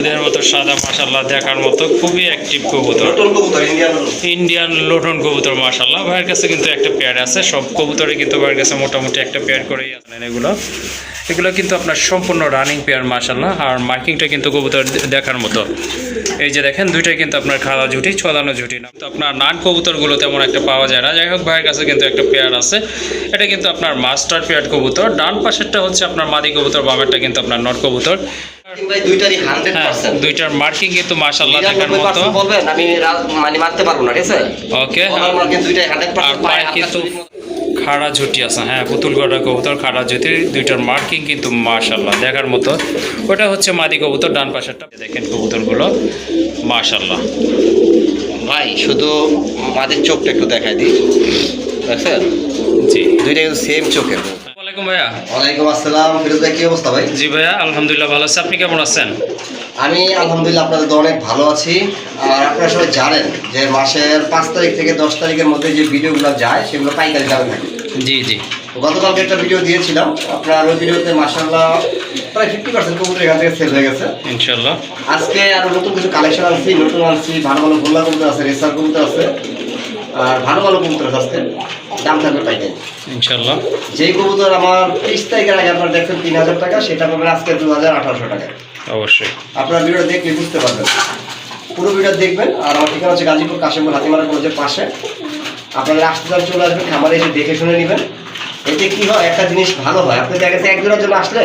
Yeah. মতো সাদা মাসাল্লাহ দেখার মতো খুবই অ্যাক্টিভ কবুতর। ইন্ডিয়ান লোটন। কবুতর মাসাল্লাহ ভাইয়ের কাছে কিন্তু একটা পেয়ার আছে। সব কবুতরে কিন্তু ভাইয়ের কাছে মোটামুটি একটা পেয়ার করেই আছেন এগুলো। এগুলো কিন্তু আপনার সম্পূর্ণ রানিং পেয়ার মাসাল্লাহ আর মার্কিংটা কিন্তু কবুতর দেখার মতো। এই যে দেখেন দুইটাই কিন্তু আপনার খাওয়া ঝুটি ছদানো ঝুটি না তো আপনার নান কবুতরগুলো তেমন একটা পাওয়া যায় না। যাই হোক ভাইয়ের কাছে কিন্তু একটা পেয়ার আছে। এটা কিন্তু আপনার মাস্টার পেয়ার কবুতর। ডান পাশেরটা হচ্ছে আপনার মাদি কবুতর বামেরটা কিন্তু আপনার নট কবুতর। দুইটারই হান্ড্রেড দুইটার মার্কিং কিন্তু মাসাল্লাহ দেখার মতো। বলবেন? আমি মানে মারতে পারব না ঠিক আছে? ওকে আমার মার্কে আর পার্সেন্ট পায়ে কিন্তু খাড়া ঝুটি আছে হ্যাঁ পুতুল গড়া কবুতর খাড়া ঝুটি দুইটার মার্কিং কিন্তু মাশাল্লাহ দেখার মতো। ওটা হচ্ছে মাদি কবুতর ডান পাশেরটা দেখেন কবুতরগুলো মাশাল্লাহ ভাই শুধু মাদের চোখটা একটু দেখাই দিই। দেখছেন? জি। দুইটা কিন্তু সেম চোখের ওয়ালাইকুম ভাইয়া। ওয়ালাইকুম আসসালাম ফিরোজ ভাই কি অবস্থা ভাই? জি ভাইয়া আলহামদুলিল্লাহ ভালো আছে। আপনি কেমন আছেন? আমি আলহামদুলিল্লাহ আপনাদের অনেক ভালো আছি। আর আপনারা সবাই জানেন যে মাসের পাঁচ তারিখ থেকে দশ তারিখের মধ্যে যে ভিডিওগুলো যায় সেগুলো পাইকারি দামে থাকে। জি জি। গতকালকে একটা ভিডিও দিয়েছিলাম। আপনার ওই ভিডিওতে মাসাল্লাহ প্রায় ফিফটি পার্সেন্ট কবুতর এখান থেকে সেল হয়ে গেছে। ইনশাল্লাহ আজকে আরও নতুন কিছু কালেকশন আনছি নতুন আনছি। ভালো ভালো গোল্লা কবুতর আছে রেসার কবুতর আছে। আর ভালো ভালো কবুতর আছে আজকে। দাম থাকবে পাইকারি। ইনশাল্লাহ যেই কবুতর আমার তিরিশ তারিখের আগে আপনারা দেখছেন তিন হাজার টাকা সেটা পাবেন আজকে দু হাজার আঠারোশো টাকা। অবশ্যই। আপনারা ভিডিও দেখলে বুঝতে পারবেন। পুরো ভিডিও দেখবেন, আর আমার ঠিকানা হচ্ছে গাজীপুর কাশিমপুর হাতিমারা কলেজের পাশে। আপনারা আসতে যান চলে আসবেন, খামারে এসে দেখে শুনে নেবেন। এতে কি হয়, একটা জিনিস ভালো হয়। আপনি দেখা গেছে একজনের জন্য আসলে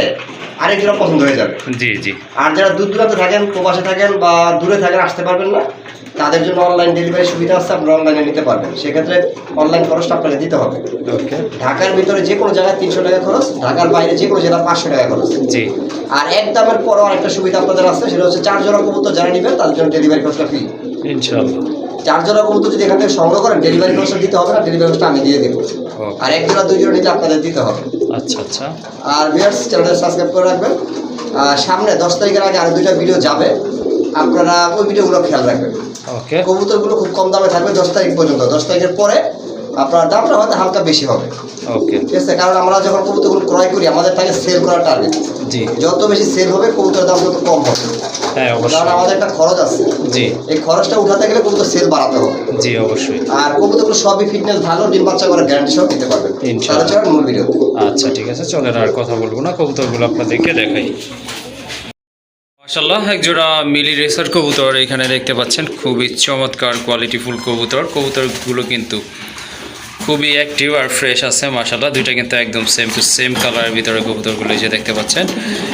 আরেক জোড়া পছন্দ হয়ে যাবে। জি জি। আর যারা দূর দূরান্ত থাকেন প্রবাসে থাকেন বা দূরে থাকেন আসতে পারবেন না তাদের জন্য অনলাইন ডেলিভারি সুবিধা আছে আপনারা অনলাইনে নিতে পারবেন। সেক্ষেত্রে অনলাইন খরচটা আপনাকে দিতে হবে। ঢাকার ভিতরে যে কোনো জায়গায় তিনশো টাকা খরচ ঢাকার বাইরে যে কোনো জেলা পাঁচশো টাকা খরচ। জি। আর এক দামের পরও আরেকটা সুবিধা আপনাদের আছে সেটা হচ্ছে চার জোড়া কবুতর যারা নেবেন তাদের জন্য ডেলিভারি খরচটা ফ্রি ইনশাল্লাহ চার জোড়া কবুতর যদি এখান থেকে সংগ্রহ করেন ডেলিভারি খরচটা দিতে হবে না ডেলিভারি খরচটা আমি দিয়ে দেবো। আর এক জোড়া দুই জোড়া নিলে আপনাদের দিতে হবে। আচ্ছা আচ্ছা। আর ভিউয়ার্স চ্যানেলটা সাবস্ক্রাইব করে রাখবেন। আর সামনে দশ তারিখের আগে আরও দুইটা ভিডিও যাবে। আপনারা ওই ভিডিওগুলো খেয়াল রাখবেন। ওকে কবুতরগুলো খুব কম দামে থাকবে দশ তারিখ পর্যন্ত। দশ তারিখের পরে আপনার দামটা হয়তো হালকা বেশি হবে। ওকে ঠিক আছে কারণ আমরা যখন কবুতরগুলো ক্রয় করি আমাদের থাকে সেল করার টার্গেট জি। যত বেশি সেল হবে কবুতরের দাম তত কম হবে। হ্যাঁ কারণ আমাদের একটা খরচ আছে। জি। এই খরচটা উঠাতে গেলে কবুতর সেল বাড়াতে হবে। জি অবশ্যই। আর কবুতরগুলো সবই ফিটনেস ভালো ডিম বাচ্চা করার গ্যারান্টি সহ দিতে পারবেন। ইনশাআল্লাহ। চলেন মূল ভিডিও আচ্ছা ঠিক আছে চলেন আর কথা বলব না। কবুতরগুলো আপনাদেরকে দেখাই। মাশাল্লাহ এক জোড়া মিলি রেসার কবুতর এখানে দেখতে পাচ্ছেন। খুবই চমৎকার কোয়ালিটিফুল কবুতর। কবুতরগুলো কিন্তু খুবই অ্যাক্টিভ আর ফ্রেশ আছে মাশাল্লাহ দুইটা কিন্তু একদম সেম টু সেম কালারের ভিতরে কবুতরগুলো যে দেখতে পাচ্ছেন।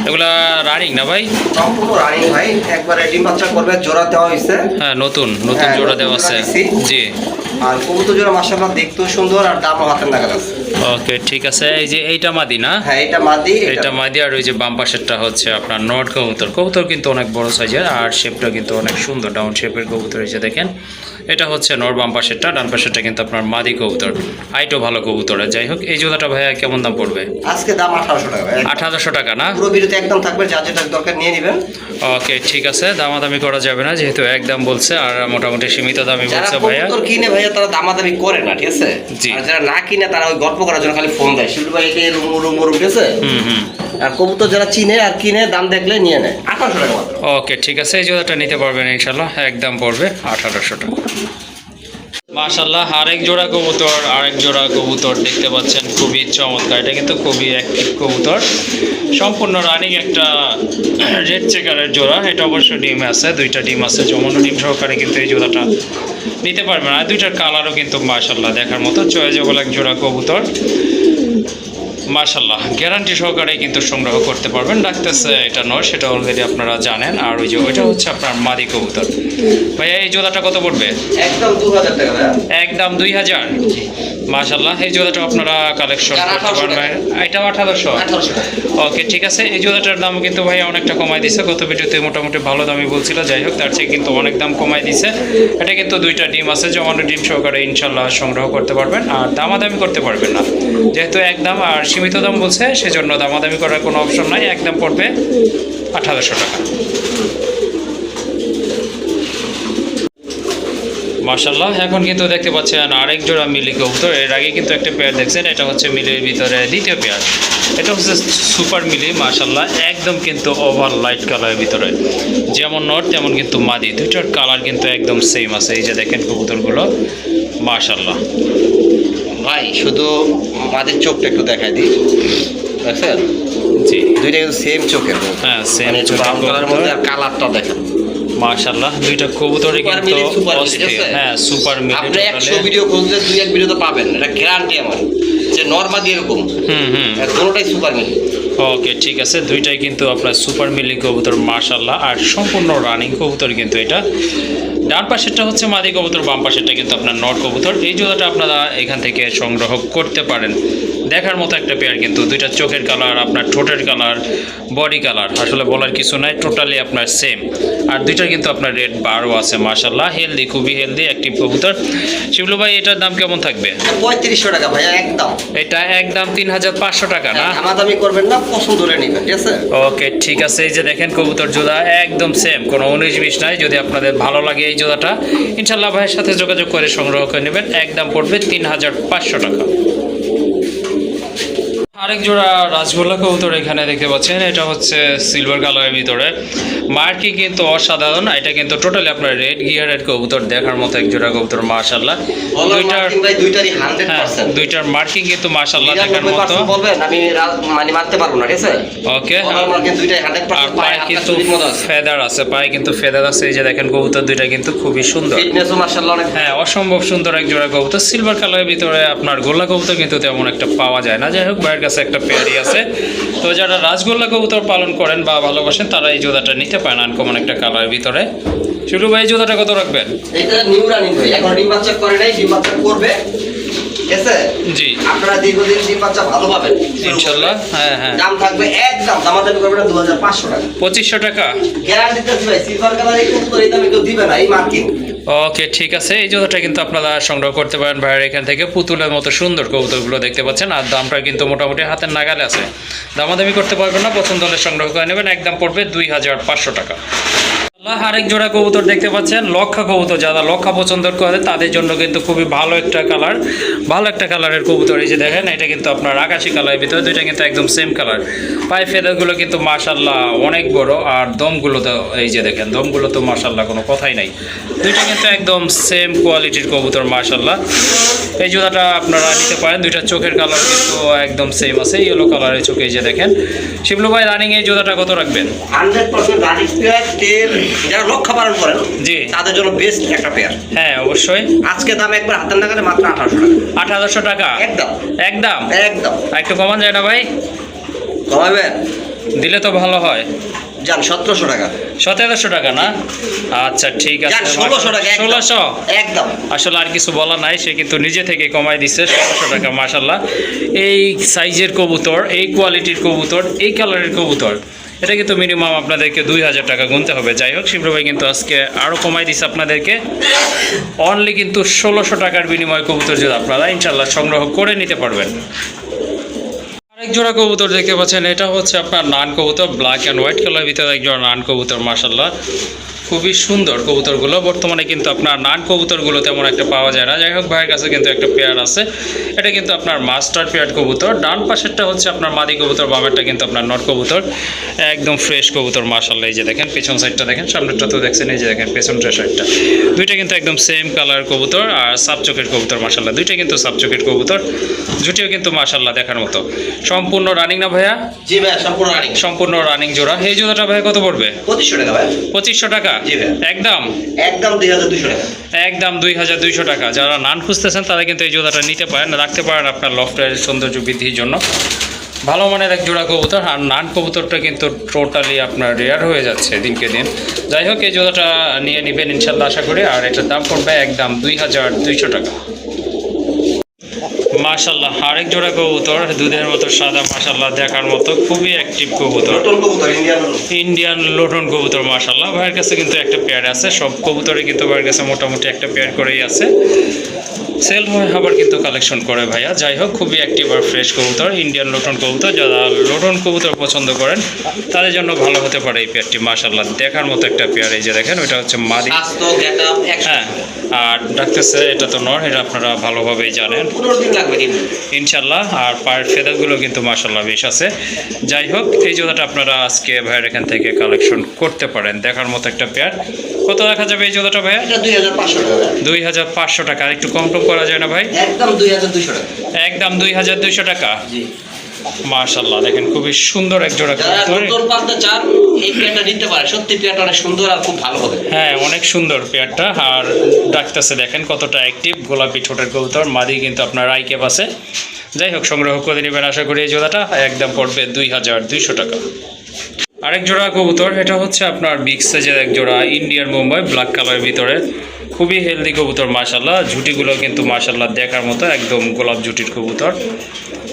এগুলা রানিং না ভাই? সম্পূর্ণ রানিং ভাই। একবারে ডিম বাচ্চা করবে জোড়া দেওয়া হয়েছে হ্যাঁ নতুন নতুন হ্যাঁ, জোড়া দেওয়া আছে। জি। আর কবুতর জোড়া মাসাল্লাহ দেখতেও সুন্দর আর দামও হাতের নাগাদ আছে ওকে ঠিক আছে। এই যে এইটা মাদি না? হ্যাঁ এটা মাদি এটা মাদি। আর ওই যে বাম পাশেরটা হচ্ছে আপনার নট কবুতর। কবুতর কিন্তু অনেক বড় সাইজের আর শেপটা কিন্তু অনেক সুন্দর ডাউন শেপের কবুতর এসে দেখেন। এটা হচ্ছে নর বাম পাশেরটা ডান পাশেরটা কিন্তু আপনার মাদি কবুতর। হাইটও ভালো কবুতরের। যাই হোক এই জোড়াটা ভাইয়া কেমন দাম পড়বে? আজকে দাম আঠারোশো টাকা হাজারশো টাকা না? পুরো ভিডিওতে একদম থাকবে যা যেটা দরকার নিয়ে নেবেন। ওকে ঠিক আছে। দামাদামি করা যাবে না যেহেতু একদম বলছে আর মোটামুটি সীমিত দামি বলছে ভাইয়া। কবুতর কিনে ভাইয়া তারা দামাদামি করে না ঠিক আছে। আর যারা না কিনে তারা ওই গল্প করার জন্য খালি ফোন দেয়। শিল্প ভাই এটা রুমু রুমু রুম ঠিক আছে? হুম হুম। আর কবুতর যারা চিনে আর কিনে দাম দেখলে নিয়ে নেয়। আঠারোশো টাকা ওকে ঠিক আছে। এই জোড়াটা নিতে পারবেন ইনশাল্লাহ একদম পড়বে আঠারোশো টাকা। মাশাল্লাহ আরেক জোড়া কবুতর, আরেক জোড়া কবুতর দেখতে পাচ্ছেন, খুবই চমৎকার। এটা কিন্তু খুবই অ্যাক্টিভ কবুতর। সম্পূর্ণ রানিং একটা রেড চেকারের জোড়া। এটা অবশ্য ডিম আছে, দুইটা ডিম আছে জমানো ডিম সহকারে কিন্তু এই জোড়াটা নিতে পারবেন। আর দুইটার কালারও কিন্তু মাশাল্লাহ দেখার মতো। চয়েজেবল এক জোড়া কবুতর। মাশাল্লাহ গ্যারান্টি সহকারে কিন্তু সংগ্রহ করতে পারবেন। ডাকতেছে এটা নয় সেটা অলরেডি আপনারা জানেন। আর ওই যে ওইটা হচ্ছে আপনার মাদি কবুতর। ভাইয়া এই জোড়াটা কত পড়বে? একদম দু হাজার টাকা একদম দুই হাজার? মাশাল্লাহ এই জোড়াটা আপনারা কালেকশন করতে পারবেন। এটাও আঠারোশো? আঠারোশো ওকে ঠিক আছে। এই জোড়াটার দাম কিন্তু ভাই অনেকটা কমাই দিছে। গত ভিডিওতে মোটামুটি ভালো দামই বলছিল। যাই হোক তার চেয়ে কিন্তু অনেক দাম কমাই দিছে। এটা কিন্তু দুইটা ডিম আছে। জমানো ডিম সহকারে ইনশাল্লাহ সংগ্রহ করতে পারবেন। আর দামাদামি করতে পারবেন না। যেহেতু একদম আর সীমিত দাম বলছে, সেজন্য দামাদামি করার কোনো অপশন নাই একদম পড়বে আঠারোশো টাকা। মার্শাল্লাহ এখন কিন্তু দেখতে পাচ্ছেন আরেক জোড়া মিলি কবুতর। এর আগে কিন্তু একটা পেয়ার দেখছেন, এটা হচ্ছে মিলির ভিতরে দ্বিতীয় পেয়ার এটা হচ্ছে সুপার মিলি মার্শাল্লাহ একদম কিন্তু ওভার লাইট কালারের ভিতরে। যেমন নট, তেমন কিন্তু মাদি। দুইটার কালার কিন্তু একদম সেম আছে। এই যে দেখেন কবুতরগুলো মাশাল্লাহ ভাই শুধু মাদের চোখটা একটু দেখাই দিই। দেখছেন? জি। দুইটা কিন্তু সেম চোখের হ্যাঁ সেম মানে ব্রাউন কালারের মধ্যে। আর কালারটা দেখেন। মাশাল্লাহ দুইটা কবুতরই কিন্তু? হ্যাঁ সুপার মিলি আপনি একশো টোটালে। ভিডিও খুঁজলে দুই এক ভিডিও তো পাবেন এটা গ্যারান্টি আমার। যে নর্মাদি এরকম। হুম হুম। কোনোটাই সুপার মিলি ওকে ঠিক আছে। দুইটাই কিন্তু আপনার সুপার মিলি কবুতর মাশাল্লাহ আর সম্পূর্ণ রানিং কবুতর কিন্তু এটা। ডান পাশেরটা হচ্ছে মাদি কবুতর, বাম পাশেরটা কিন্তু আপনার নট কবুতর। এই জোড়াটা আপনারা এখান থেকে সংগ্রহ করতে পারেন। দেখার মতো একটা পেয়ার কিন্তু দুইটা চোখের কালার আপনার ঠোঁটের কালার বডি কালার আসলে বলার কিছু নাই টোটালি আপনার সেম আর দুইটার কিন্তু আপনার রেড বারও আছে মাশাল্লাহ হেলদি খুবই হেলদি অ্যাক্টিভ কবুতর। শিবলু ভাই এটার দাম কেমন থাকবে? পঁয়ত্রিশশো টাকা ভাইয়া একদম। এটা একদম তিন হাজার পাঁচশো টাকা না? দামাদামি করবেন না পছন্দ হলে নেবেন ঠিক আছে? ওকে ঠিক আছে এই যে দেখেন কবুতর জোড়া একদম সেম কোনো উনিশ বিশ নাই যদি আপনাদের ভালো লাগে এই জোড়াটা ইনশাল্লাহ ভাইয়ের সাথে যোগাযোগ করে সংগ্রহ করে নেবেন একদম পড়বে তিন হাজার পাঁচশো টাকা। আরেক জোড়া রাজগোল্লা কবুতর এখানে দেখতে পাচ্ছেন। এটা হচ্ছে সিলভার কালারের ভিতরে। মার্কি কিন্তু অসাধারণ এটা কিন্তু টোটালি আপনার রেড গিয়ারের কবুতর দেখার মতো এক জোড়া কবুতর মাশাল্লাহ দুইটার দুইটারই হান্ড্রেড হ্যাঁ পার্সেন্ট দুইটার মার্কিং কিন্তু মাশাল্লাহ দেখার মতো। বলবেন আমি মানে মারতে পারব না ঠিক আছে? ওকে মার্কিং দুইটাই হান্ড্রেড আর পার্সেন্ট পায়ে কিন্তু ফেদার আছে পায়ে কিন্তু ফেদার আছে এই যে দেখেন কবুতর দুইটা কিন্তু খুবই সুন্দর। ফিটনেসও মার্শাল্লাহ অনেক হ্যাঁ অসম্ভব সুন্দর এক জোড়া কবুতর। সিলভার কালারের ভিতরে আপনার গোল্লা কবুতর কিন্তু তেমন একটা পাওয়া যায় না। যাই হোক ভাইয়ের কাছে একটা পেয়ারি আছে। তো যারা রাজগোল্লা কবুতর পালন করেন বা ভালোবাসেন, তারা এই জোদাটা নিতে পারেন আনকমন একটা কালারের ভিতরে। শুরু ভাই জোড়াটা কত রাখবেন? এটা নিউ রানিং ভাই, এখন ডিম বাচ্চা করে নাই, ডিম বাচ্চা করবে। ঠিক আছে জি। আপনারা দীর্ঘদিন ডিম বাচ্চা ভালো পাবেন ইনশাল্লাহ হ্যাঁ হ্যাঁ। দাম থাকবে একদম টাকা। পঁচিশশো টাকা? গ্যারান্টি দিতেছি ভাই সিলভার কালার এই এই দামে কেউ দিবে না এই মার্কিং ওকে ঠিক আছে। এই জোড়াটা কিন্তু আপনারা সংগ্রহ করতে পারেন ভাইয়ের এখান থেকে। পুতুলের মতো সুন্দর কবুতরগুলো দেখতে পাচ্ছেন আর দামটা কিন্তু মোটামুটি হাতের নাগালে আছে। দামাদামি করতে পারবেন না পছন্দ হলে সংগ্রহ করে নেবেন। একদম পড়বে দুই হাজার পাঁচশো টাকা। আল্লাহ, আরেক জোড়া কবুতর দেখতে পাচ্ছেন লক্ষা কবুতর যারা লক্ষা পছন্দ করে তাদের জন্য কিন্তু খুবই ভালো একটা কালার ভালো একটা কালারের কবুতর এই যে দেখেন এটা কিন্তু আপনার আকাশি কালারের ভিতরে দুইটা কিন্তু একদম সেম কালার পায়ে ফেদারগুলো কিন্তু মাশাল্লাহ অনেক বড় আর দমগুলো তো এই যে দেখেন দমগুলো তো মাশাল্লাহ কোনো কথাই নাই। দুইটা কিন্তু একদম সেম কোয়ালিটির কবুতর মাশাল্লাহ এই জোড়াটা আপনারা নিতে পারেন দুইটা চোখের কালার কিন্তু একদম সেম আছে ইয়েলো কালারের চোখে এই যে দেখেন। শিবলু ভাই রানিং এই জোড়াটা কত রাখবেন? হান্ড্রেড পার্সেন্ট যারা লক্ষ্য পালন করেন জি। তাদের জন্য বেস্ট একটা পেয়ার হ্যাঁ অবশ্যই। আজকে দাম একবার হাতের নাগালে মাত্র আঠারোশো টাকা। আঠারোশো টাকা? একদম। একদম? একদম। একটু কমান যায় না ভাই? কমাবেন? দিলে তো ভালো হয়। যান সতেরোশো টাকা। সতেরোশো টাকা না? আচ্ছা ঠিক আছে ষোলোশো টাকা ষোলোশো? একদম। আসলে আর কিছু বলা নাই সে কিন্তু নিজে থেকে কমাই দিচ্ছে ষোলোশো টাকা মাসাল্লাহ এই সাইজের কবুতর এই কোয়ালিটির কবুতর এই কালারের কবুতর এটা কিন্তু মিনিমাম আপনাদেরকে দুই হাজার টাকা গুনতে হবে। যাই হোক, শিবরু ভাই কিন্তু আজকে আরও কমাই দিচ্ছে আপনাদেরকে। অনলি কিন্তু ষোলোশো টাকার বিনিময় কবুতর যদি আপনারা ইনশাল্লাহ সংগ্রহ করে নিতে পারবেন। আরেক জোড়া কবুতর দেখতে পাচ্ছেন, এটা হচ্ছে আপনার নান কবুতর ব্ল্যাক অ্যান্ড হোয়াইট কালার ভিতরে এক জোড়া নান কবুতর মাসাল্লাহ খুবই সুন্দর কবুতরগুলো। বর্তমানে কিন্তু আপনার নান কবুতরগুলো তেমন একটা পাওয়া যায় না। যাই হোক, ভাইয়ের কাছে কিন্তু একটা পেয়ার আছে। এটা কিন্তু আপনার মাস্টার পেয়ার কবুতর। ডান পাশেরটা হচ্ছে আপনার মাদি কবুতর, বামেরটা কিন্তু আপনার নট কবুতর। একদম ফ্রেশ কবুতর মাসাল্লাহ এই যে দেখেন, পেছন সাইডটা দেখেন, সামনেরটা তো দেখছেন, এই যে দেখেন, পেছনটা সাইডটা দুইটা কিন্তু একদম সেম কালার কবুতর আর সাবচোকের কবুতর মার্শাল্লাহ দুইটা কিন্তু সাবচোকের কবুতর জুটিও কিন্তু মাসাল্লাহ দেখার মতো। সম্পূর্ণ রানিং না ভাইয়া? জি ভাই সম্পূর্ণ রানিং সম্পূর্ণ রানিং জোড়া। এই জোড়াটা ভাই কত পড়বে? পঁচিশশো টাকা ভাই। পঁচিশশো টাকা? জি ভাই। একদম? একদম দুই হাজার দুশো টাকা। একদম দুই হাজার দুইশো টাকা। যারা নান খুঁজতেছেন তারা কিন্তু এই জোড়াটা নিতে পারেন। রাখতে পারেন আপনার লফটের সৌন্দর্য বৃদ্ধির জন্য। ভালো মানের এক জোড়া কবুতর। আর নান কবুতরটা কিন্তু টোটালি আপনার রেয়ার হয়ে যাচ্ছে দিনকে দিন। যাই হোক এই জোড়াটা নিয়ে নেবেন ইনশাল্লাহ আশা করি। আর এটার দাম পড়বে একদম দুই হাজার দুইশো টাকা। মাশাল্লাহ আরেক জোড়া কবুতর দুধের মতো সাদা মাশাল্লাহ দেখার মতো খুবই অ্যাক্টিভ কবুতর। ইন্ডিয়ান লোটন। কবুতর মাশাল্লাহ ভাইয়ের কাছে কিন্তু একটা পেয়ার আছে সব কবুতরে কিন্তু ভাইয়ের কাছে মোটামুটি একটা পেয়ার করেই আছে। সেল হয় আবার কিন্তু কালেকশন করে ভাইয়া। যাই হোক খুবই অ্যাক্টিভ আর ফ্রেশ কবুতর ইন্ডিয়ান লোটন কবুতর। যারা লোটন কবুতর পছন্দ করেন তাদের জন্য ভালো হতে পারে এই পেয়ারটি মাশাল্লাহ দেখার মতো একটা পেয়ার এই যে দেখেন ওইটা হচ্ছে মাদি। হ্যাঁ। আর ডাকতেছে এটা তো নর এটা আপনারা ভালোভাবেই জানেন। ইনশাল্লাহ আর পায়ের ফেদারগুলো কিন্তু মাশাল্লাহ বেশ আছে। যাই হোক এই জোড়াটা আপনারা আজকে ভাইয়ের এখান থেকে কালেকশন করতে পারেন দেখার মতো একটা পেয়ার। কত দেখা যাবে এই জোড়াটা ভাইয়া? দুই হাজার পাঁচশো টাকা একটু কম টম করা যায় না ভাই? একদম দুই হাজার দুইশো টাকা। একদম দুই হাজার দুইশো টাকা? মাশাল্লাহ দেখেন খুবই সুন্দর এক জোড়া নতুন পালতে চান এই পেয়ারটা নিতে পারে সত্যি পেয়ারটা অনেক সুন্দর আর খুব ভালো হবে। হ্যাঁ অনেক সুন্দর পেয়ারটা। আর ডাকতেছে দেখেন কতটা অ্যাক্টিভ গোলাপি ঠোঁটের কবুতর। মাদি কিন্তু আপনার আইকে আছে। যাই হোক সংগ্রহ করে নেবেন আশা করি এই জোড়াটা। একদম পড়বে দুই হাজার দুইশো টাকা। আরেক জোড়া কবুতর এটা হচ্ছে আপনার বিগ সাইজের এক জোড়া ইন্ডিয়ান মুম্বাই ব্ল্যাক কালারের ভিতরে। খুবই হেলদি কবুতর মাশাল্লাহ ঝুটিগুলো কিন্তু মাশাল্লাহ দেখার মতো একদম গোলাপ ঝুটির কবুতর।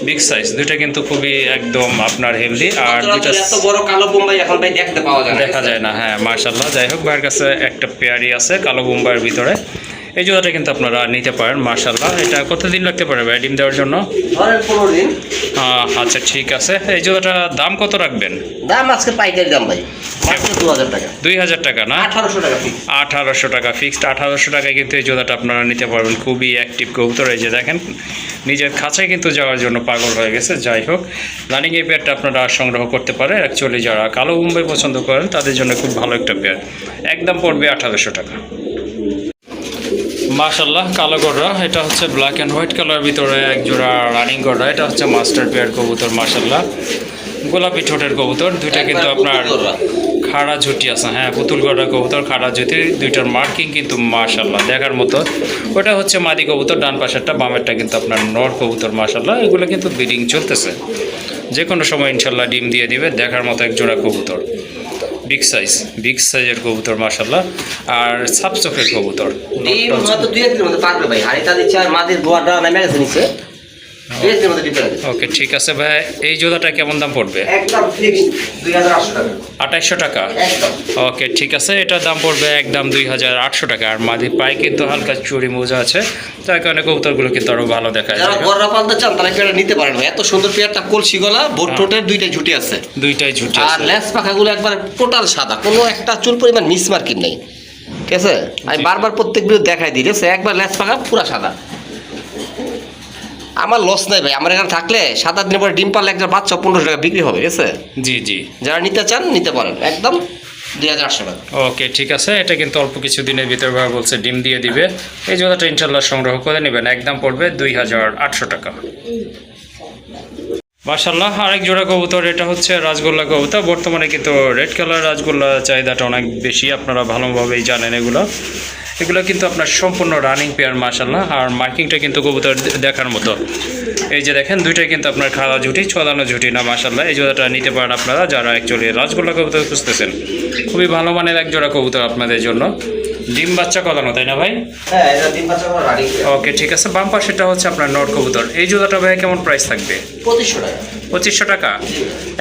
বিগ সাইজ দুইটা কিন্তু খুবই একদম আপনার হেলদি আর দুইটা এত বড় কালো বোম্বাই এখন ভাই দেখতে পাওয়া যায় দেখা যায় না হ্যাঁ মার্শাল্লাহ যাই হোক ভাইয়ের কাছে একটা পেয়ারি আছে কালো বোম্বাইয়ের ভিতরে। এই জোড়াটা কিন্তু আপনারা নিতে পারেন মার্শাল্লাহ এটা কতদিন লাগতে পারে ভাই ডিম দেওয়ার জন্য? আচ্ছা ঠিক আছে। এই জোড়াটা দাম কত রাখবেন? দাম আজকে পাইকারি দাম ভাই। দুই হাজার টাকা। না? আঠারোশো টাকা আঠারোশো টাকা ফিক্সড আঠারোশো টাকায় কিন্তু এই জোড়াটা আপনারা নিতে পারবেন। খুবই অ্যাক্টিভ কবুতর। এই যে দেখেন নিজের খাঁচায় কিন্তু যাওয়ার জন্য পাগল হয়ে গেছে। যাই হোক রানিং এই পেয়ারটা আপনারা সংগ্রহ করতে পারে অ্যাকচুয়ালি যারা কালো মুম্বাই পছন্দ করেন তাদের জন্য খুব ভালো একটা পেয়ার একদম পড়বে আঠারোশো টাকা। মাশাল্লাহ কালো গড়রা এটা হচ্ছে ব্ল্যাক অ্যান্ড হোয়াইট কালার ভিতরে এক জোড়া রানিং গড়রা এটা হচ্ছে মাস্টার পেয়ার কবুতর মাশাল্লাহ গোলাপি ঠোঁটের কবুতর। দুইটা কিন্তু আপনার খাড়া ঝুটি আছে। হ্যাঁ পুতুল গড়া কবুতর খাড়া ঝুটি। দুইটার মার্কিং কিন্তু মাশাল্লাহ দেখার মতো। ওটা হচ্ছে মাদি কবুতর ডান পাশেরটা বামেরটা কিন্তু আপনার নর কবুতর মাশাল্লাহ এগুলো কিন্তু ব্রিডিং চলতেছে। যে কোনো সময় ইনশাল্লাহ ডিম দিয়ে দিবে দেখার মতো এক জোড়া কবুতর। বিগ সাইজ বিগ সাইজের কবুতর মাসাল্লাহ আর সাপ চোখের কবুতর দুই একদিনের মধ্যে পাকবে ভাই। আর দিচ্ছে চার মাদের দোয়াটা নেমে গেছে নিচে ওকে ঠিক আছে ভাই। এই জোড়াটা কেমন দাম পড়বে? টাকা। আঠাইশশো টাকা? ওকে ঠিক আছে। এটার দাম পড়বে একদম দুই হাজার আটশো টাকা। আর মাদি পায়ে কিন্তু হালকা চুরি মোজা আছে। তার কারণে কবুতরগুলো কিন্তু আরও ভালো দেখা যায় গররা পালতে চান তারা পেয়ারটা নিতে পারেন এত সুন্দর পেয়ারটা কলসি গলা বোট টোটের দুইটাই ঝুটি আছে। দুইটাই ঝুটি আর লেস পাখাগুলো একবার টোটাল সাদা। কোনো একটা চুল পরিমাণ মিস মার্কিং নেই। ঠিক আছে? আমি বারবার প্রত্যেক ভিডিও দেখাই দিই। ঠিক আছে? একবার লেস পাখা পুরো সাদা। আমার লস নাই ভাই। আমার এখানে থাকলে সাত আট দিনের পরে ডিম পারলে একটা বাচ্চা পনেরোশো টাকা বিক্রি হবে ঠিক আছে? জি জি। যারা নিতে চান নিতে পারেন। একদম ওকে ঠিক আছে। এটা কিন্তু অল্প কিছু দিনের ভিতরে ভাবে বলছে ডিম দিয়ে দিবে। এই জোড়াটা ইনশাল্লাহ সংগ্রহ করে নেবেন। একদম পড়বে দুই হাজার আটশো টাকা। মার্শাল্লাহ আরেক জোড়া কবুতর এটা হচ্ছে রাজগোল্লা কবুতর। বর্তমানে কিন্তু রেড কালার রাজগোল্লা চাহিদাটা অনেক বেশি আপনারা ভালোভাবেই জানেন এগুলো। এগুলো কিন্তু আপনার সম্পূর্ণ রানিং পেয়ার মার্শাল্লাহ আর মার্কিংটা কিন্তু কবুতর দেখার মতো। এই যে দেখেন দুইটাই কিন্তু আপনার খাওয়া ঝুটি ছদানো ঝুটি না মার্শাল্লাহ এই জোড়াটা নিতে পারেন আপনারা যারা অ্যাকচুয়ালি রাজগোল্লা কবুতর খুঁজতেছেন। খুবই ভালো মানের এক জোড়া কবুতর আপনাদের জন্য। ডিম বাচ্চা কলানো তাই না ভাই? হ্যাঁ ডিম বাচ্চা ওকে ঠিক আছে। বাম পাশেটা হচ্ছে আপনার নট কবুতর। এই জোড়াটা ভাই কেমন প্রাইস থাকবে? পঁচিশশো টাকা। পঁচিশশো টাকা?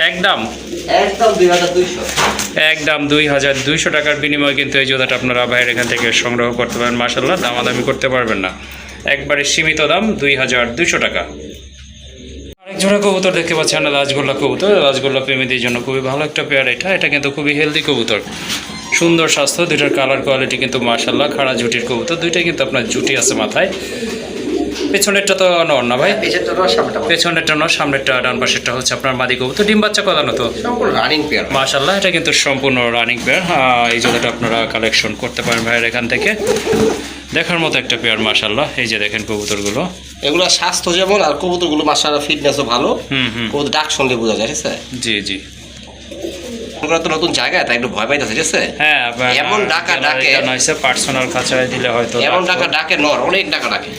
একদম? একদম দুই হাজার দুইশো। টাকার বিনিময়ে কিন্তু এই জোড়াটা আপনারা বাইরে এখান থেকে সংগ্রহ করতে পারেন মাসাল্লাহ দামাদামি করতে পারবেন না। একবারে সীমিত দাম দুই হাজার দুইশো টাকা। আরেক জোড়া কবুতর দেখতে পাচ্ছেন, রাজগোল্লা কবুতর। রাজগোল্লা প্রেমীদের জন্য খুবই ভালো একটা পেয়ার এটা। এটা কিন্তু খুবই হেলদি কবুতর। সুন্দর স্বাস্থ্য, দুইটার কালার কোয়ালিটি কিন্তু মার্শাল্লাহ খাড়া জুটির কবুতর। দুইটাই কিন্তু আপনার জুটি আছে মাথায়। পেছনেরটা তো নর না ভাই? সামনেটা পেছনেরটা নয় সামনেরটা ডান পাশেরটা হচ্ছে আপনার মাদি কবুতর ডিম বাচ্চা কদানো তো? সম্পূর্ণ রানিং পেয়ার মাশাল্লাহ এটা কিন্তু সম্পূর্ণ রানিং পেয়ার এই জোড়াটা আপনারা কালেকশন করতে পারেন ভাইয়ের এখান থেকে। দেখার মতো একটা পেয়ার মাশাল্লাহ এই যে দেখেন কবুতরগুলো। এগুলো স্বাস্থ্য যেমন আর কবুতরগুলো মাসার ফিটনেসও ভালো। হুম হুম। কবুতর ডাক শুনলে বোঝা যায় ঠিক আছে? জি জি। ওগুলো তো নতুন জায়গায় তাই একটু ভয় পাইতেছে ঠিক আছে? হ্যাঁ এমন ডাকা ডাকে। নয়সে পার্সোনাল খাঁচায় দিলে হয়তো এমন। টাকা ডাকে নর অনেক টাকা ডাকে।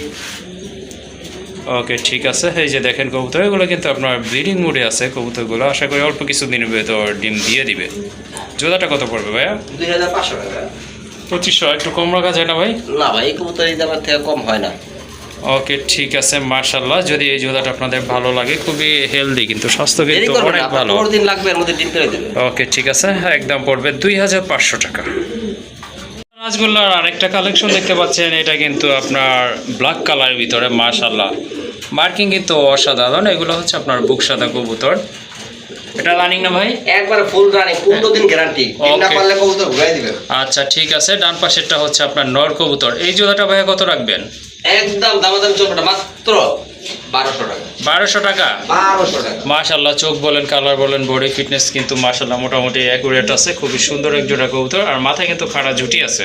ওকে ঠিক আছে। এই যে দেখেন কবুতর এগুলো কিন্তু আপনার ব্রিডিং মুডে আছে কবুতরগুলো। আশা করি অল্প কিছু দিনের ভেতর ডিম দিয়ে দিবে। জোড়াটা কত পড়বে ভাইয়া? দুই হাজার পাঁচশো টাকা। পঁচিশশো একটু কম রাখা যায় না ভাই? না ভাই কবুতর এই দামের থেকে কম হয় না। ওকে ঠিক আছে মার্শাল্লাহ যদি এই জোড়াটা আপনাদের ভালো লাগে খুবই হেলদি কিন্তু স্বাস্থ্য কিন্তু অনেক ভালো। দিন লাগবে এর মধ্যে ডিম পেরে দেবে ওকে ঠিক আছে একদম পড়বে দুই হাজার পাঁচশো টাকা। রাজগোল্লার আরেকটা কালেকশন দেখতে পাচ্ছেন এটা কিন্তু আপনার ব্ল্যাক কালারের ভিতরে মাশাল্লাহ মার্কিং কিন্তু অসাধারণ এগুলো হচ্ছে আপনার বুক সাদা কবুতর। এটা রানিং না ভাই? একবারে ফুল রানিং পনেরো দিন গ্যারান্টি তিনটা পারলে কবুতর ঘুরাই দিবেন আচ্ছা ঠিক আছে ডান পাশেরটা হচ্ছে আপনার নর কবুতর। এই জোড়াটা ভাইয়া কত রাখবেন? একদম দামাদামি চলবে মাত্র বারোশো টাকা। মাশাল্লাহ চোখ বলেন কালার বলেন বডি ফিটনেস কিন্তু মাশাল্লাহ মোটামুটি অ্যাকুরেট আছে। খুবই সুন্দর এক জোড়া কবুতর আর মাথায় কিন্তু খাড়া ঝুটি আছে।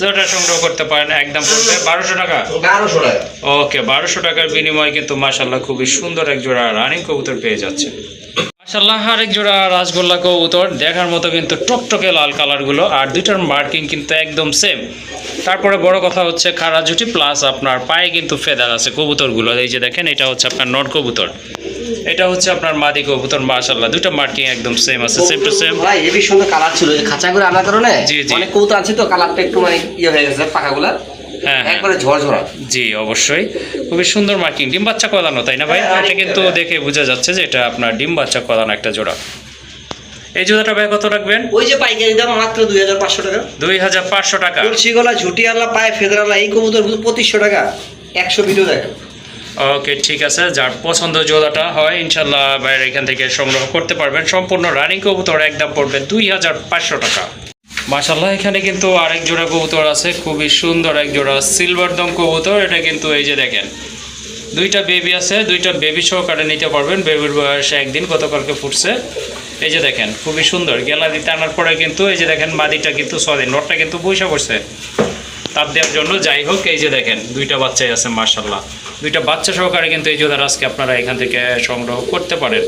যেটা সংগ্রহ করতে পারেন? একদম পড়বে বারোশো টাকা? বারোশো টাকা। ওকে বারোশো টাকার বিনিময়ে কিন্তু মাশাল্লাহ খুবই সুন্দর এক জোড়া রানিং কবুতর পেয়ে যাচ্ছে। মাশাল্লাহ আরেক জোড়া রাজগোল্লা কবুতর দেখার মতো কিন্তু টকটকে লাল কালারগুলো আর দুইটার মার্কিং কিন্তু একদম সেম তারপরে বড় কথা হচ্ছে খাড়া জুটি প্লাস আপনার পায়ে কিন্তু ফেদার আছে কবুতরগুলো এই যে দেখেন এটা হচ্ছে আপনার নট কবুতর। এটা হচ্ছে আপনার মাদি কবুতর মাশাল্লাহ দুইটা মার্কিং একদম সেম আছে সেম টু সেম ভাই হেবি সুন্দর কালার ছিল যে খাঁচা করে আনার কারণে। অনেক কবুতর আছে তো কালারটা একটু মানে ইয়ে হয়ে গেছে পাখাগুলা। হ্যাঁ হ্যাঁ। একবারে ঝরঝরা। জি অবশ্যই। খুবই সুন্দর মার্কিং ডিম বাচ্চা কদানো তাই না ভাই? হ্যাঁ, এটা কিন্তু দেখে বোঝা যাচ্ছে যে এটা আপনার ডিম বাচ্চা কদানো একটা জোড়া। এই জোড়াটা ভাই কত রাখবেন? ওই যে পাইকারি দাম মাত্র দুই হাজার পাঁচশো টাকা। দুই হাজার পাঁচশো টাকা। তুলসী গলা ঝুটি আলা পায়ে ফেদরালা এই কবুতর পঁচিশশো টাকা। একশো ভিডিও দেখেন ওকে ঠিক আছে। যার পছন্দ জোড়াটা হয় ইনশাল্লাহ বাইরে এখান থেকে সংগ্রহ করতে পারবেন। সম্পূর্ণ রানিং কবুতর একদম পড়বে দুই হাজার পাঁচশো টাকা। মাশাল্লাহ এখানে কিন্তু আরেক জোড়া কবুতর আছে, খুবই সুন্দর এক জোড়া সিলভার দম কবুতর। এটা কিন্তু এই যে দেখেন, দুইটা বেবি আছে, দুইটা বেবি সহকারে নিতে পারবেন। বেবির বয়স একদিন, গতকালকে ফুটছে। এই যে দেখেন, খুবই সুন্দর। গ্যালারিতে আনার পরে কিন্তু এই যে দেখেন, মাদিটা কিন্তু সরি, নটটা কিন্তু বৈশা পড়ছে। তাপ দেওয়ার জন্য যাই হোক, এই যে দেখেন, দুইটা বাচ্চাই আছে মার্শাল্লাহ দুইটা বাচ্চা সহকারে কিন্তু এই জোদার আজকে আপনারা এখান থেকে সংগ্রহ করতে পারেন।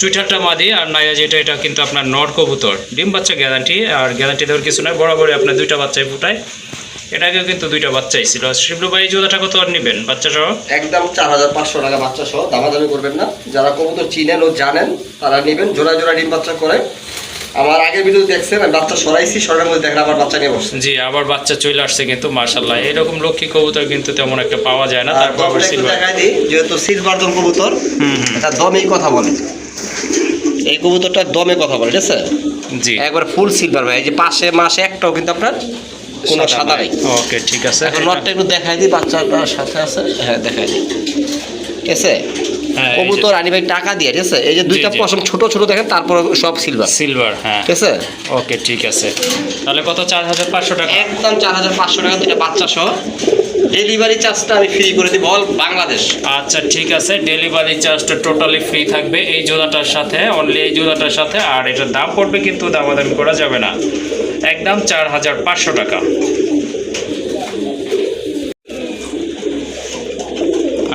চুইটারটা মাদি আর নাইয়া যেটা, এটা কিন্তু আপনার নর কবুতর। ডিম বাচ্চা গ্যারান্টি, আর গ্যারান্টি দেওয়ার কিছু নয় বরাবরই আপনার দুইটা বাচ্চাই ফুটায়। এটাকেও কিন্তু দুইটা বাচ্চাই ছিল। শিবলু ভাই জোদাটা কত আর নেবেন বাচ্চা সহ? একদম চার হাজার পাঁচশো টাকা বাচ্চা সহ। দামাদামি করবেন না। যারা কবুতর চিনেন ও জানেন, তারা নেবেন। জোড়া জোড়া ডিম বাচ্চা করে। আমার আগের ভিডিও দেখছেন আমি বাচ্চা সরাইছি সরার মধ্যে দেখেন আবার বাচ্চা নিয়ে বসছে। জি আবার বাচ্চা চলে আসছে কিন্তু মার্শাল্লাহ এরকম লক্ষ্মী কবুতর কিন্তু তেমন একটা পাওয়া যায় না তারপর আবার সিলভার দেখাই দিই যেহেতু সিলভার দম কবুতর হুম দমেই কথা বলে। এই কবুতরটা দমে কথা বলে ঠিক আছে? জি। একবার ফুল সিলভার ভাই এই যে পাশে মাসে একটাও কিন্তু আপনার কোনো সাদা নেই। ওকে ঠিক আছে। এখন নটটা একটু দেখাই দিই বাচ্চাটার সাথে আছে। হ্যাঁ দেখাই দিই। ঠিক আছে? কবুতর আনি ভাই টাকা দিয়ে ঠিক আছে? এই যে দুইটা পশম ছোট ছোট দেখেন তারপর সব সিলভার সিলভার হ্যাঁ। ঠিক আছে? ওকে ঠিক আছে। তাহলে কত? চার হাজার পাঁচশো টাকা। একদম চার হাজার পাঁচশো টাকা দুইটা বাচ্চা সহ। ডেলিভারি চার্জটা আমি ফ্রি করে দিব অল বাংলাদেশ আচ্ছা ঠিক আছে। ডেলিভারি চার্জটা টোটালি ফ্রি থাকবে এই জোড়াটার সাথে অনলি এই জোড়াটার সাথে। আর এটার দাম পড়বে কিন্তু দামাদামি করা যাবে না। একদম চার হাজার পাঁচশো টাকা।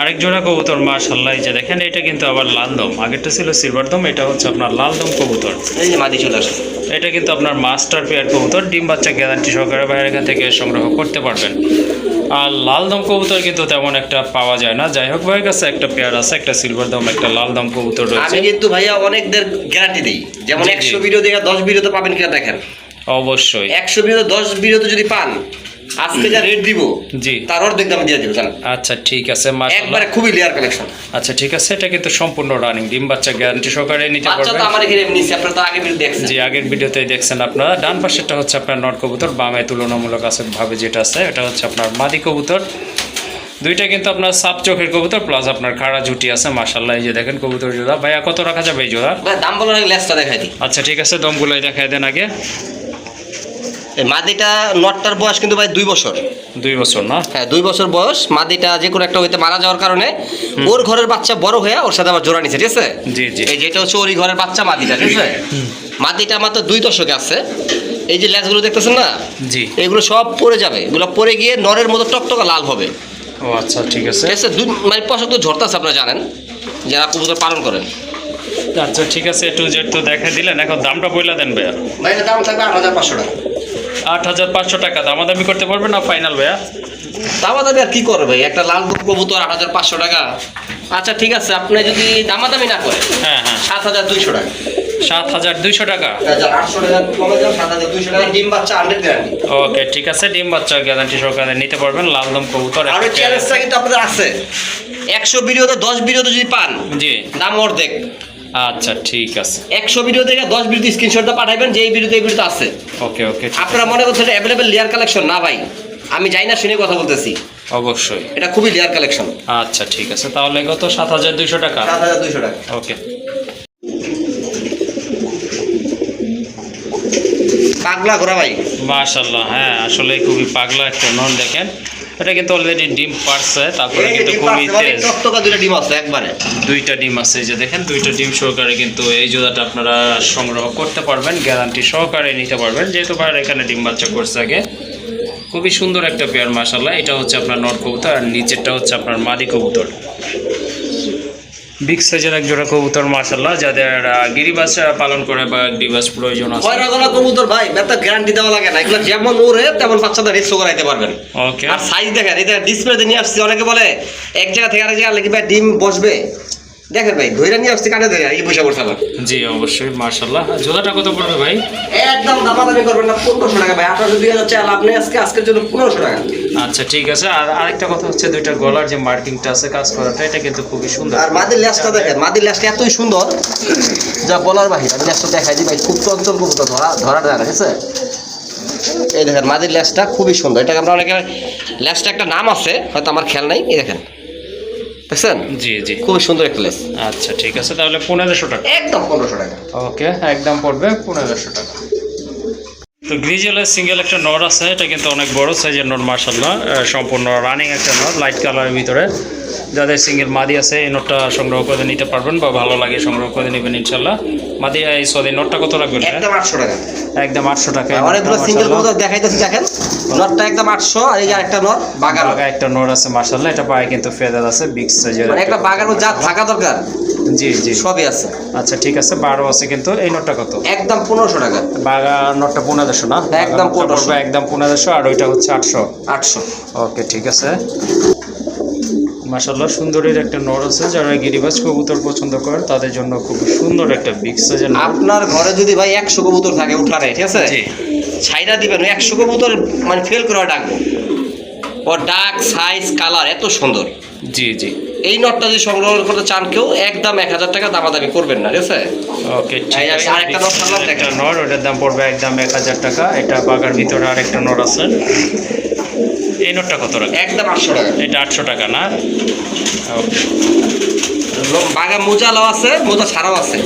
আরেক জোড়া কবুতর মাশাল্লাহ এই যে দেখেন এটা কিন্তু আবার লাল দম। আগেরটা ছিল সিলভার দম এটা হচ্ছে আপনার লাল দম কবুতর। এই যে মাদি চলে আসে এটা কিন্তু আপনার মাস্টার পেয়ার কবুতর। ডিম বাচ্চা গ্যারান্টি সহকারে বাইরে এখান থেকে সংগ্রহ করতে পারবেন। আর লাল দম কবুতর কিন্তু তেমন একটা পাওয়া যায় না। যাই হোক ভাইয়ের কাছে একটা পেয়ার আছে একটা সিলভার দম একটা লাল দম কবুতর রয়েছে। আমি কিন্তু ভাইয়া অনেকদের গ্যারান্টি দিই। যেমন। একশো ভিডিও দেখে দশ ভিডিওতে পাবেন কিনা দেখেন। অবশ্যই। একশো ভিডিও দশ ভিডিওতে যদি পান আজকে যা রেট দিব জি। তার অর্ধেক দামে দিয়ে দিব জানেন? আচ্ছা ঠিক আছে একবারে খুবই লেয়ার কালেকশন আচ্ছা ঠিক আছে এটা কিন্তু সম্পূর্ণ রানিং ডিম বাচ্চা গ্যারান্টি সহকারে নিতে পারবেন বাচ্চা তো আমার এখানে নিচ্ছি আপনারা তো আগে ভিডিও দেখছেন। জি আগের ভিডিওতে দেখছেন আপনারা। ডান পাশেরটা হচ্ছে আপনার নট কবুতর বামে তুলনামূলক আছে ভাবে যেটা আছে এটা হচ্ছে আপনার মাদি কবুতর। দুইটা কিন্তু আপনার সাপ চোখের কবুতর প্লাস আপনার খাড়া ঝুটি আছে মাশাল্লাহ এই যে দেখেন কবুতর জোড়া। ভাইয়া কত রাখা যাবে এই জোড়া? দাম আগে লেসটা দেখাই দিই। আচ্ছা ঠিক আছে দমগুলোই দেখাই দেন আগে। মাদিটা নটটার বয়স কিন্তু ভাই দুই বছর। দুই বছর না? হ্যাঁ দুই বছর বয়স। মাদিটা যে কোনো একটা হইতে মারা যাওয়ার কারণে ওর ঘরের বাচ্চা বড় হয়ে ওর সাথে আবার জোড়া নিছে ঠিক আছে? জি জি। এই যেটা হচ্ছে ওরই ঘরের বাচ্চা মাদিটা ঠিক আছে? মাদিটা মাত্র দুই দশকে আছে। এই যে ল্যাসগুলো দেখতেছেন না? জি। এগুলো সব পড়ে যাবে। এগুলো পড়ে গিয়ে নরের মতো টকটকা লাল হবে। ও আচ্ছা ঠিক আছে। ঠিক আছে? দুই মানে পশক তো ঝরতাছে আপনারা জানেন। যারা কবুতর পালন করেন। আচ্ছা ঠিক আছে একটু যে একটু দেখা দিলেন এখন দামটা বইলা দেন ভাইয়া। ভাই দাম থাকবে আট হাজার পাঁচশো টাকা। আট হাজার পাঁচশো টাকা। দামাদামি করতে পারবেন না ফাইনাল ভাইয়া? দামাদামি আর কি করবে ভাই? একটা লাল কবুতর আট হাজার পাঁচশো টাকা। আচ্ছা ঠিক আছে আপনি যদি দামাদামি না করেন হ্যাঁ হ্যাঁ। সাত হাজার দুইশো টাকা। সাত হাজার দুইশো টাকা। বাচ্চা ওকে ঠিক আছে ডিম বাচ্চা গ্যারান্টি সহকারে নিতে পারবেন। লাল দম কবুতর আর চ্যালেঞ্জটা কিন্তু আপনাদের আছে। একশো ভিডিওতে দশ ভিডিওতে যদি পান জি। দাম অর্ধেক। আচ্ছা ঠিক আছে। একশো ভিডিও থেকে দশ ভিডিও স্ক্রিনশটটা পাঠাবেন যে এই ভিডিওতে এই ভিডিওতে আছে। ওকে ওকে আপনারা মনে করছেন এটা অ্যাভেলেবেল লেয়ার কালেকশন না ভাই আমি যাই না শুনে কথা বলতেছি। অবশ্যই। এটা খুবই লেয়ার কালেকশন আচ্ছা ঠিক আছে। তাহলে কত? সাত হাজার দুইশো টাকা। সাত হাজার দুইশো টাকা। ওকে পাগলা ঘোরা ভাই। মাশাল্লাহ হ্যাঁ আসলে খুবই পাগলা একটা নন দেখেন। এটা কিন্তু অলরেডি ডিম পারছে তারপরে কিন্তু খুবই তেজ। দুইটা ডিম আছে একবারে। দুইটা ডিম আছে এই যে দেখেন দুইটা ডিম সহকারে কিন্তু এই জোড়াটা আপনারা সংগ্রহ করতে পারবেন গ্যারান্টি সহকারে নিতে পারবেন যেহেতু ভাইয়ের এখানে ডিম বাচ্চা করছে আগে। খুবই সুন্দর একটা পেয়ার মাশাল্লাহ এটা হচ্ছে আপনার নট কবুতর আর নিচেরটা হচ্ছে আপনার মাদি কবুতর। বিগ সাইজের এক জোড়া কবুতর মাশাল্লাহ যাদের গিরিবাস পালন করে বা গিরিবাস প্রয়োজন আছে। কয় গলা কবুতর ভাই? এটা গ্যারান্টি দেওয়া লাগে না। এগুলো যেমন ওরে তেমন বাচ্চাদের রিস্ক করাইতে পারবেন। ওকে আর সাইজ দেখেন এটা ডিসপ্লেতে নিয়ে আসছে অনেকে বলে এক জায়গা থেকে আরেক জায়গা লেগে ডিম বসবে? দেখেন ভাই ধৈর্য নিয়ে আসছি কানে ধরে এই পয়সা পড়ছে আমার। জি অবশ্যই মাশাল্লাহ জোড়াটা কত পড়বে ভাই? একদম দামাদামি করবেন না পনেরোশো টাকা ভাই আঠারোশো দুই হাজার চাল আপনি আজকে আজকের জন্য পনেরোশো টাকা। আচ্ছা ঠিক আছে। আর আরেকটা কথা হচ্ছে দুইটা গলার যে মার্কিংটা আছে কাজ করাটা এটা কিন্তু খুবই সুন্দর। আর মাদির ল্যাসটা দেখেন মাদির ল্যাসটা এতই সুন্দর যা বলার বাহির আমি ল্যাসটা দেখাই দিই ভাই খুব চঞ্চল কবুতর ধরা ধরা যায় না ঠিক আছে এই দেখেন মাদির ল্যাসটা খুবই সুন্দর। এটাকে আমরা অনেকে ল্যাসটা একটা নাম আছে হয়তো আমার খেয়াল নাই এই দেখেন। দেখছেন? জি জি। খুবই সুন্দর একটা লেস। আচ্ছা ঠিক আছে তাহলে পনেরোশো টাকা। একদম পনেরোশো টাকা। ওকে একদম পড়বে পনেরোশো টাকা। তো গ্রিজেলের সিঙ্গেল একটা নট আছে এটা কিন্তু অনেক বড় সাইজের নট মার্শাল্লাহ সম্পূর্ণ রানিং একটা নট লাইট কালারের ভিতরে। যাদের সিঙ্গেল মাদি আছে এই নোটটা সংগ্রহ করে নিতে পারবেন বা ভালো লাগে সংগ্রহ করে নেবেন ইনশাল্লাহ মাদি এই সরি নোটটা কত ভাইয়া? একদম আটশো টাকা। একদম আটশো টাকা। অনেকগুলো সিঙ্গেল কবুতর দেখাইতেছি দেখেন। নটটা একদম আটশো আর এই আরেকটা নট বাগান। একটা নোট আছে মার্শাল্লাহ এটা পায়ে কিন্তু ফেদার আছে বিগ সাইজের মানে একটা বাগানো যা থাকা দরকার জি জি। সবই আছে। আচ্ছা ঠিক আছে বারো আছে কিন্তু এই নোটটা কত? একদম পনেরোশো টাকা। বাগা নোটটা পনেরোশো না? একদম বাগা নোটটা 1500 পড়বে একদম পনেরোশো আর ওইটা হচ্ছে আটশো। আটশো। ওকে ঠিক আছে। মাসাল্লাহ সুন্দরের একটা নর আছে। যারা গিরিবাজ কবুতর পছন্দ করেন তাদের জন্য খুব সুন্দর একটা বিগ সাইজের নর। আপনার ঘরে যদি ভাই একশো কবুতর থাকে উঠানে ঠিক আছে? ছাইরা দিবেন একশো কবুতর মানে ফেল করে ডাকবো। ওর ডাক সাইজ কালার এত সুন্দর। জি জি। এই নটটা যদি সংগ্রহ করতে চান কেউ একদম এক হাজার টাকা দামাদামি করবেন না ঠিক আছে? ওকে ঠিক এই আছে। আরেকটা সামলাম একটা। নর ওটার দাম পড়বে একদম এক হাজার টাকা। এটা বাগার ভিতরে আরেকটা নট আছে। এই নোটটা কত টাকা? একদম আটশো টাকা। এটা আটশো টাকা না? বাগা মোজালাও আছে মোজা ছাড়াও আছে।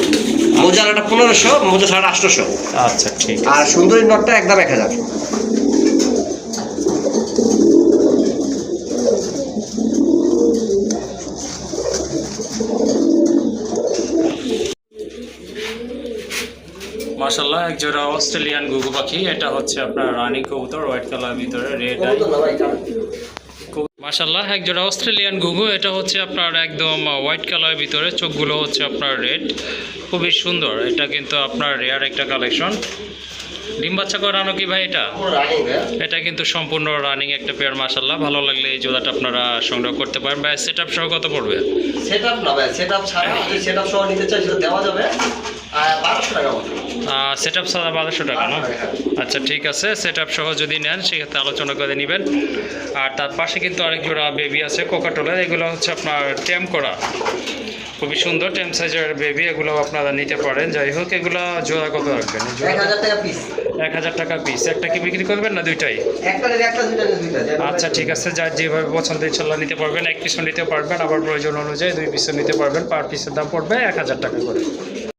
মোজালাটা পনেরোশো মোজা ছাড়া আটশোশো। আচ্ছা ঠিক আর সুন্দরী নটটা একদম এক হাজার। মাসাল্লাহ এক জোড়া অস্ট্রেলিয়ান গুগু পাখি। এটা হচ্ছে আপনার রানী কবুতর, হোয়াইট কালার ভিতরে রেড আই মাসাল্লাহ এক জোড়া অস্ট্রেলিয়ান গুগু এটা হচ্ছে আপনার একদম হোয়াইট কালারের ভিতরে, চোখগুলো হচ্ছে আপনার রেড খুবই সুন্দর। এটা কিন্তু আপনার রেয়ার একটা কালেকশন ডিম বাচ্চা করানো কি ভাই এটা? এটা কিন্তু সম্পূর্ণ রানিং একটা পেয়ার মাসাল্লাহ ভালো লাগলে এই জোড়াটা আপনারা সংগ্রহ করতে পারেন। ভাই সেট আপ সহ কত পড়বে? সেট আপ না ভাই সেট আপ ছাড়া যদি সেট আপ সহ নিতে চাই সেটা দেওয়া যাবে। সেট আপ সাদা বারোশো টাকা না? আচ্ছা ঠিক আছে। সেট আপ সহ যদি নেন সেক্ষেত্রে আলোচনা করে নেবেন। আর তার পাশে কিন্তু আরেক জোড়া বেবি আছে কোকাটোলের এগুলো হচ্ছে আপনার টেম করা। খুবই সুন্দর টেম সাইজের বেবি এগুলো আপনারা নিতে পারেন। যাই হোক এগুলো জোড়া কত রাখবেন? এক হাজার টাকা পিস একটা কি বিক্রি করবেন না দুইটাই? আচ্ছা ঠিক আছে যার যেভাবে পছন্দ ইনশাল্লাহ নিতে পারবেন। এক পিসও নিতে পারবেন। আবার প্রয়োজন অনুযায়ী দুই পিসও নিতে পারবেন। পার পিসের দাম পড়বে এক হাজার টাকা করে।